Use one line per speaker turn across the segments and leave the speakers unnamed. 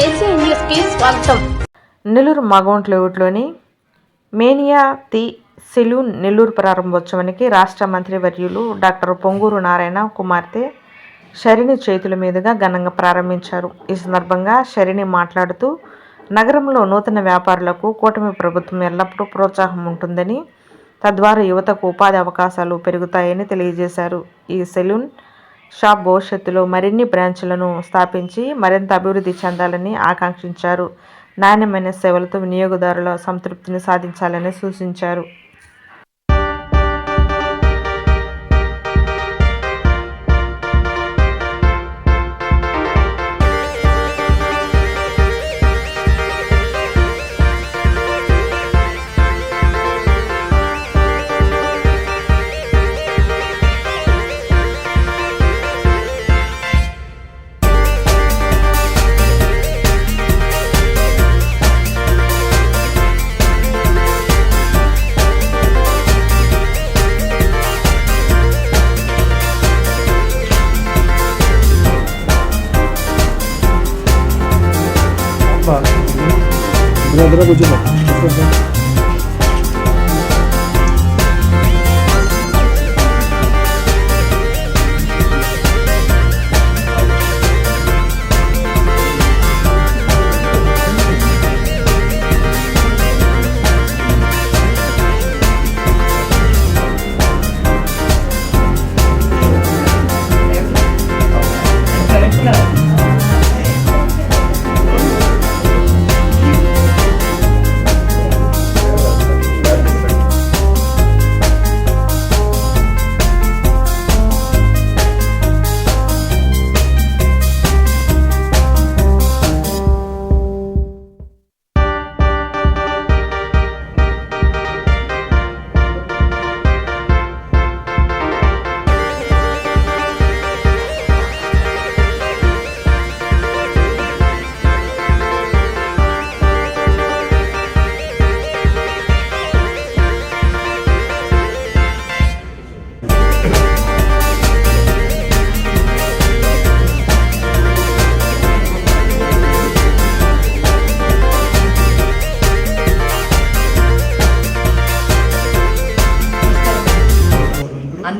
AC స్వాగతం.
నెల్లూరు మగౌంట్ లేఅవుట్లోని Mania the salon Nellore ప్రారంభోత్సవానికి రాష్ట్ర మంత్రి వర్యులు డాక్టర్ పొంగూరు నారాయణ కుమార్తె షరిని చేతుల మీదుగా ఘనంగా ప్రారంభించారు. ఈ సందర్భంగా షరిని మాట్లాడుతూ నగరంలో నూతన వ్యాపారులకు కూటమి ప్రభుత్వం ఎల్లప్పుడూ ప్రోత్సాహం ఉంటుందని తద్వారా యువతకు ఉపాధి అవకాశాలు పెరుగుతాయని తెలియజేశారు. ఈ సెలూన్ షాప్ భవిష్యత్తులో మరిన్ని బ్రాంచ్లను స్థాపించి మరింత అభివృద్ధి చెందాలని ఆకాంక్షించారు. నాణ్యమైన సేవలతో వినియోగదారుల సంతృప్తిని సాధించాలని సూచించారు.
Добре, будь ласка.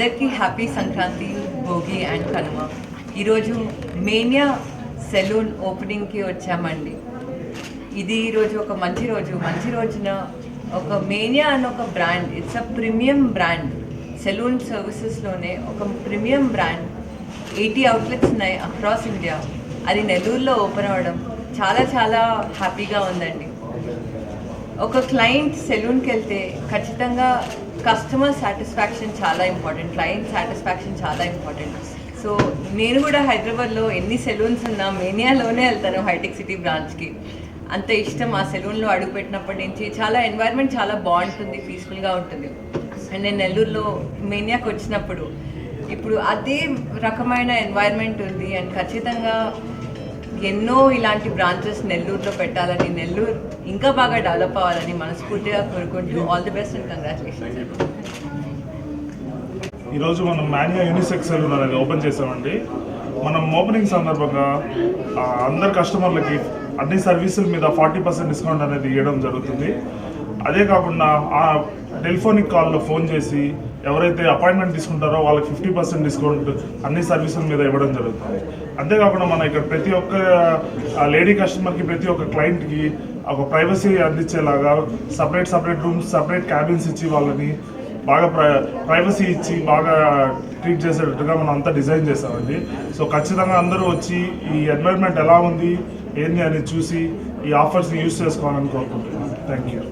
అందరికీ హ్యాపీ సంక్రాంతి భోగి అండ్ కనుమ. ఈరోజు మేనియా సెలూన్ ఓపెనింగ్కి వచ్చామండి. ఇది ఈరోజు ఒక మంచి రోజు. మంచి రోజున ఒక మేనియా అని ఒక brand it's a premium brand salon సర్వీసెస్లోనే ఒక ప్రీమియం బ్రాండ్ ఎయిటీ అవుట్లెట్స్ ఉన్నాయి అక్రాస్ ఇండియా అది నెల్లూరులో ఓపెన్ అవ్వడం చాలా చాలా హ్యాపీగా ఉందండి. ఒక క్లయింట్ సెలూన్కి వెళ్తే ఖచ్చితంగా కస్టమర్ సాటిస్ఫాక్షన్ చాలా ఇంపార్టెంట్ క్లయింట్ సాటిస్ఫాక్షన్ చాలా ఇంపార్టెంట్ సో నేను కూడా హైదరాబాద్లో ఎన్ని సెలూన్స్ ఉన్నా మేనియాలోనే వెళ్తాను హైటెక్ సిటీ బ్రాంచ్కి. అంత ఇష్టం ఆ సెలూన్లో అడుగుపెట్టినప్పటి నుంచి చాలా ఎన్వైర్న్మెంట్ చాలా బాగుంటుంది పీస్ఫుల్గా ఉంటుంది. అండ్ నేను నెల్లూరులో మేనియాకి వచ్చినప్పుడు ఇప్పుడు అదే రకమైన ఎన్వైర్న్మెంట్ ఉంది. అండ్ ఖచ్చితంగా ఎన్నో ఇలాంటి బ్రాంచెస్ నెల్లూరులో పెట్టాలని నెల్లూరు ఇంకా బాగా డెవలప్ అవ్వాలని మనస్ఫూర్తిగా కోరుకుంటూ all the best and congratulations
ఈరోజు మనం మాన్యా యూనిసెక్స్ సెలూన్ అనేది ఓపెన్ చేసామండి మనం ఓపెనింగ్ సందర్భంగా అందరు కస్టమర్లకి అన్ని సర్వీసుల మీద ఫార్టీ పర్సెంట్ డిస్కౌంట్ అనేది ఇవ్వడం జరుగుతుంది. అదే కాకుండా ఆ టెలిఫోనిక్ కాల్లో ఫోన్ చేసి ఎవరైతే అపాయింట్మెంట్ తీసుకుంటారో వాళ్ళకి ఫిఫ్టీ పర్సెంట్ డిస్కౌంట్ అన్ని సర్వీసుల మీద ఇవ్వడం జరుగుతుంది. అంతేకాకుండా మన ఇక్కడ ప్రతి ఒక్క లేడీ కస్టమర్కి ప్రతి ఒక్క క్లయింట్కి ఒక privacy అందించేలాగా separate separate rooms separate cabins ఇచ్చి వాళ్ళని బాగా ప్రైవసీ ఇచ్చి బాగా ట్రీట్ చేసేటట్టుగా మనం అంతా డిజైన్ చేసామండి సో ఖచ్చితంగా అందరూ వచ్చి ఈ ఎన్వైర్న్మెంట్ ఎలా ఉంది ఏంది అని చూసి ఈ ఆఫర్స్ని యూస్ చేసుకోవాలని కోరుకుంటున్నాను. Thank you